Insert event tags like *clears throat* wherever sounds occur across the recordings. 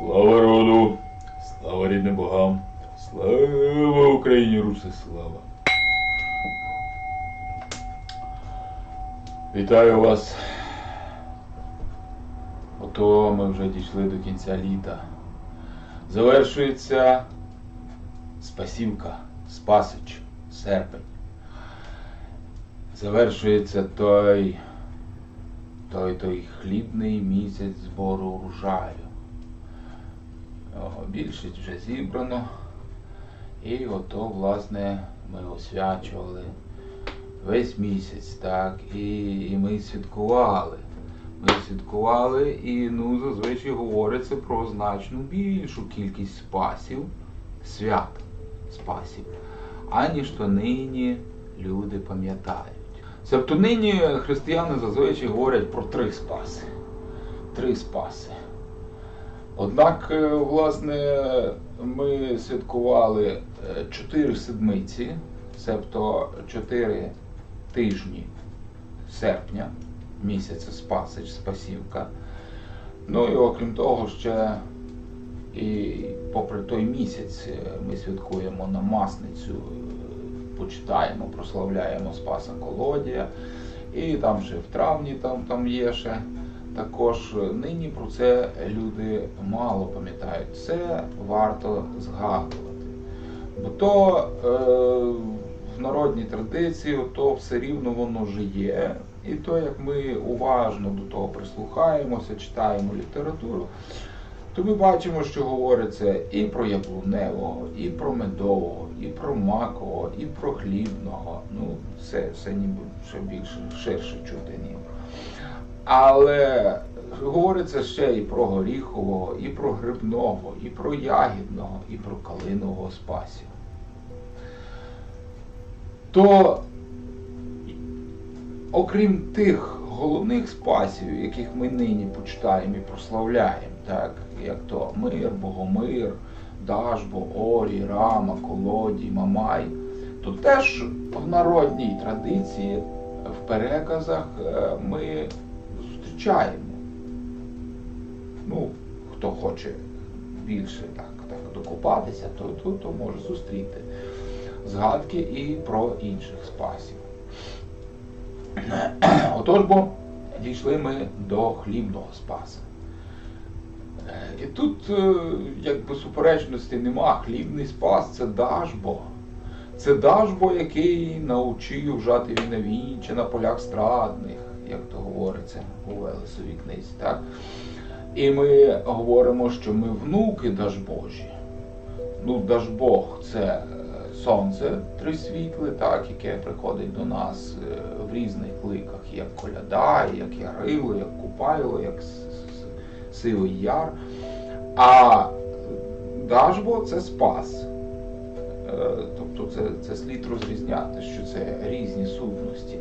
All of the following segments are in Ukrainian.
Слава роду, слава рідним богам, слава Україні, Руси, слава. Вітаю вас. Ото ми вже дійшли до кінця літа. Завершується Спасівка, Спасич, серпень. Завершується той, той, той хлібний місяць збору урожаю. Більшість вже зібрано. І ото, власне, ми освячували весь місяць, так, і, і ми святкували. Ми святкували і ну, зазвичай говориться про значно більшу кількість спасів, свят спасів, аніж то нині люди пам'ятають. Тобто нині християни зазвичай говорять про три спаси. Три спаси. Однак, е, власне, ми святкували е, чотири седмиці, себто чотири тижні серпня, місяця Спасич, Спасівка. Ну і окрім того, ще і попри той місяць е, ми святкуємо на Масницю, почитаємо, прославляємо Спаса Колодія. І там ще в травні там, там є ще. Також нині про це люди мало пам'ятають. Це варто згадувати. Бо то е, в народній традиції то все рівно воно є. І то, як ми уважно до того прислухаємося, читаємо літературу, то ми бачимо, що говориться і про яблуневого, і про медового, і про макового, і про хлібного. Ну, все, все ніби ще більше ширше чути ніби. Але говориться ще і про горіхового, і про грибного, і про ягідного, і про калинового спасів. То, окрім тих головних спасів, яких ми нині почитаємо і прославляємо, так, як то мир, Богомир, Дажбо, Орі, Рама, Колоді, Мамай, то теж в народній традиції, в переказах е, ми зустрічаємо. Ну, хто хоче більше так, так докопатися, то, то, то може зустріти згадки і про інших спасів. *clears throat* Отож бо дійшли ми до хлібного спаса. Е, І тут е, якби суперечності нема. Хлібний спас це дажбо. Це дажбо, який навчив жати на чи на полях страдних, як то говориться у Велесовій книзі. Так? І ми говоримо, що ми внуки Дажбожі. Ну, Дажбог це е, сонце трисвітле, так, яке приходить до нас е, в різних ликах, як коляда, як ярило, як купайло, як сивий яр. А Дажбо це спас. Е, Тобто це, це слід розрізняти, що це різні сутності.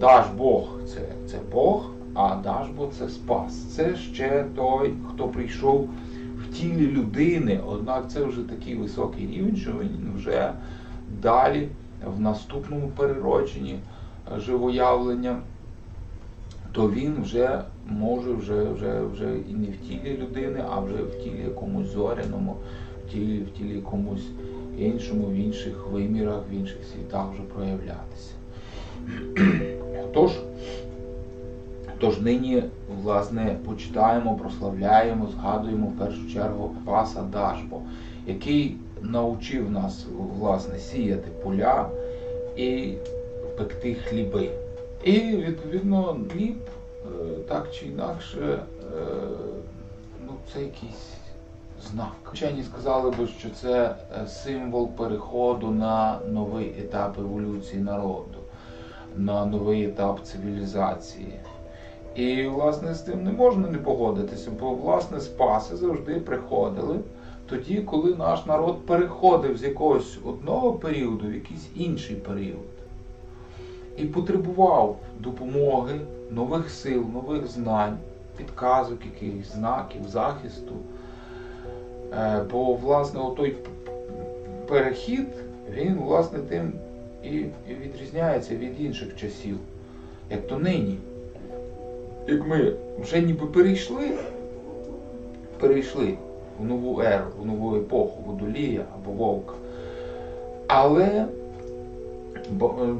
Даж Бог це, це Бог, а Дажбо це спас. Це ще той, хто прийшов в тілі людини, однак це вже такий високий рівень, що він вже далі в наступному переродженні е, живоявлення, то він вже може вже, вже, вже і не в тілі людини, а вже в тілі якомусь зоряному, в тілі, в тілі якомусь іншому, в інших вимірах, в інших світах вже проявлятися. Тож, тож нині, власне, почитаємо, прославляємо, згадуємо в першу чергу Паса Дашбо, який навчив нас власне сіяти поля і пекти хліби. І відповідно хліб е, так чи інакше, е, ну це якийсь знак. Вчені сказали би, що це е, символ переходу на новий етап еволюції народу, на новий етап цивілізації. І, власне, з тим не можна не погодитися, бо, власне, спаси завжди приходили тоді, коли наш народ переходив з якогось одного періоду в якийсь інший період. І потребував допомоги, нових сил, нових знань, підказок, якихось знаків, захисту. Е, Бо, власне, отой перехід, він, власне, тим і відрізняється від інших часів, як то нині. Як ми вже ніби перейшли, перейшли в нову еру, в нову епоху водолія або вовка. Але е,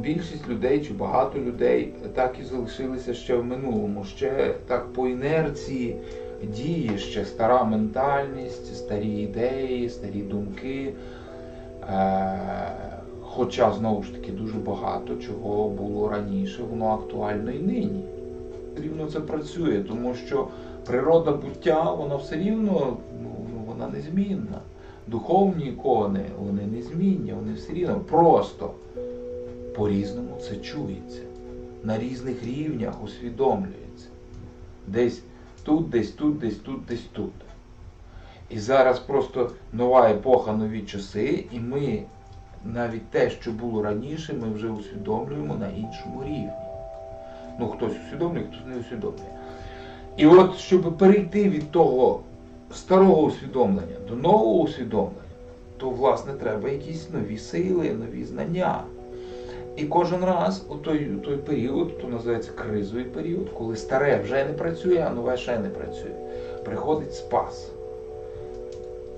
більшість людей чи багато людей так і залишилися ще в минулому, ще так по інерції діє ще стара ментальність, старі ідеї, старі думки. Е, Хоча знову ж таки дуже багато чого було раніше, воно актуально і нині. Рівно це працює, тому що природа буття, вона все рівно ну, ну, вона незмінна. Духовні ікони, вони незмінні, вони все рівно просто по-різному це чується. На різних рівнях усвідомлюється. Десь тут, десь тут, десь тут, десь тут. І зараз просто нова епоха, нові часи, і ми навіть те, що було раніше, ми вже усвідомлюємо на іншому рівні. Ну, хтось усвідомлює, хтось не усвідомлює. І от, щоб перейти від того старого усвідомлення до нового усвідомлення, то, власне, треба якісь нові сили, нові знання. І кожен раз у той, у той період, то називається кризовий період, коли старе вже не працює, а нове ще не працює. Приходить спас.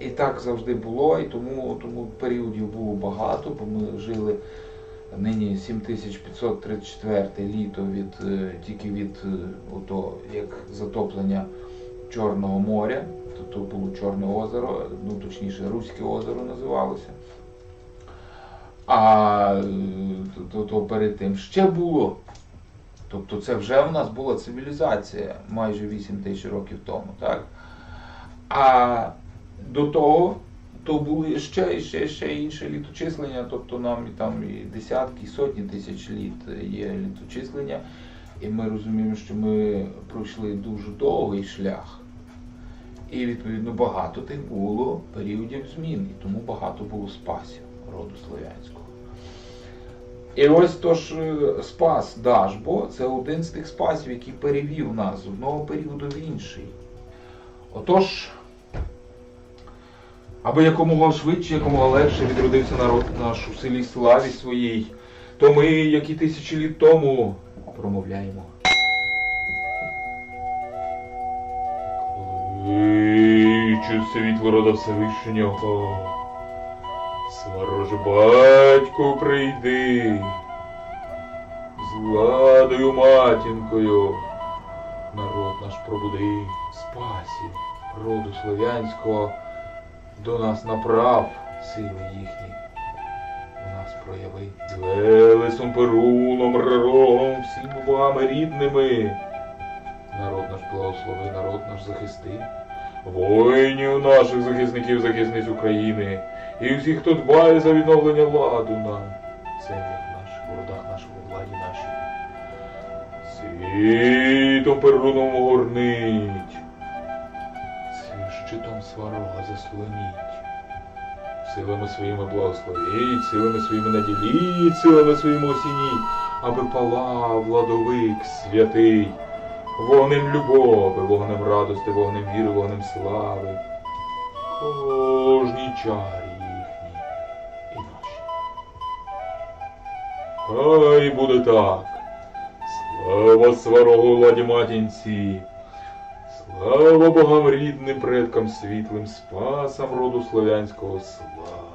І так завжди було, і тому, тому періодів було багато, бо ми жили нині 7534 літо від, е, тільки від е, ото, як затоплення Чорного моря, то, то було Чорне озеро, ну точніше Руське озеро називалося. А е, то, то перед тим ще було. Тобто це вже в нас була цивілізація майже 8 тисяч років тому, так? А до того то були ще, ще, ще інше літочислення, тобто нам і там і десятки, і сотні тисяч літ є літочислення, і ми розуміємо, що ми пройшли дуже довгий шлях. І відповідно багато тих було періодів змін, і тому багато було спасів роду слов'янського. І ось тож е, спас Дажбо це один з тих спасів, який перевів нас з одного періоду в інший. Отож, аби якомога швидше, якомога легше відродився народ наш у селі славі своїй, то ми, як і тисячі літ тому, промовляємо. Кличу світло рода Всевишнього, свароже батько прийди, з владою матінкою, народ наш пробуди, спасі, роду слов'янського, до нас направ сили їхні, у нас прояви. Велесом перуном, рогом, всіма богами рідними. Народ наш благослови, народ наш захисти. Воїнів наших захисників, захисниць України. І всіх, хто дбає за відновлення ладу на землях наших, в родах наших, у владі нашій. Світом перуном огорнить. Сварога заслоніть. Силами своїми благословіть, силами своїми наділіть, силами своїми осініть, аби палав владовик святий. Вогнем любови, вогнем радости, вогнем віри, вогнем слави. Кожній чарі їхній і наші. Хай буде так. Слава сварогу ладі матінці. Слава богам рідним предкам світлим, спасам роду слов'янського слава.